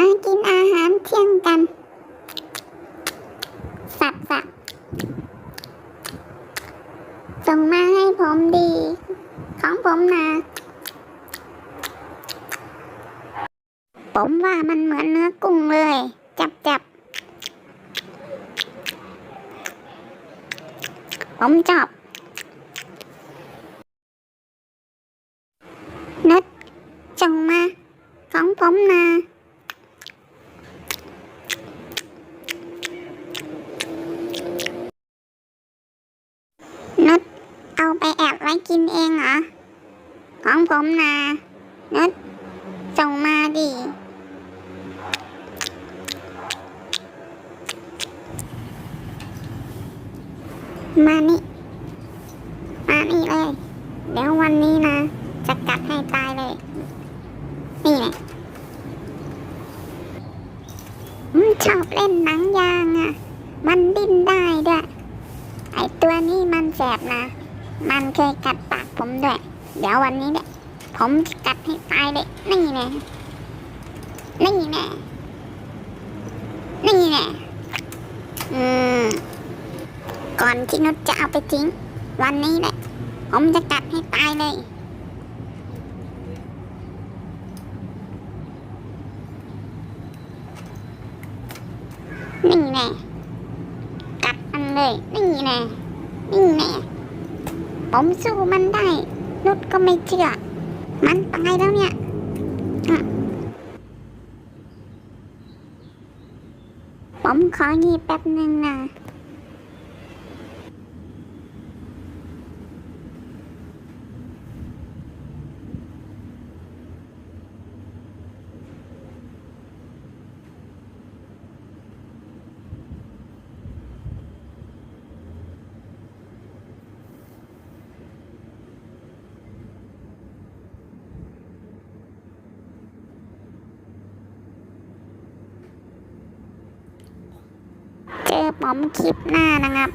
มากินอาหารเที่ยงกัน สับสับส่งมาให้ผมดี ของผมนะ ผมว่ามันเหมือนเนื้อกุ้งเลย จับจับผมชอบนึดส่งมา ของผมนะ นุชเอาไปแอบไว้กินเองเหรอ ของผมนะนุชส่งมาดิ มานี่ มานี่เลย เดี๋ยววันนี้นะ จะกัดให้ตายเลย นี่แหละชอบเล่นหนังยางอะ มันดิ้นได้ด้วย ไอตัวนี้มันแสบนะ มันเคยกัดปากผมด้วย เดี๋ยววันนี้เนี่ยผมกัดให้ตายเลยนี่แน่นี่แน่นี่แน่อืมก่อนที่นุชจะเอาไปทิ้ง วันนี้แหละผมจะกัดให้ตายเลยนี่แน่กัดมันเลยนี่แน่นี่แน่ ผมสู้มันได้ นุชก็ไม่เชื่อ มันตายแล้วเนี่ยผมของีแป๊บหนึ่งนะ หมอผมคลิปหน้านะครับ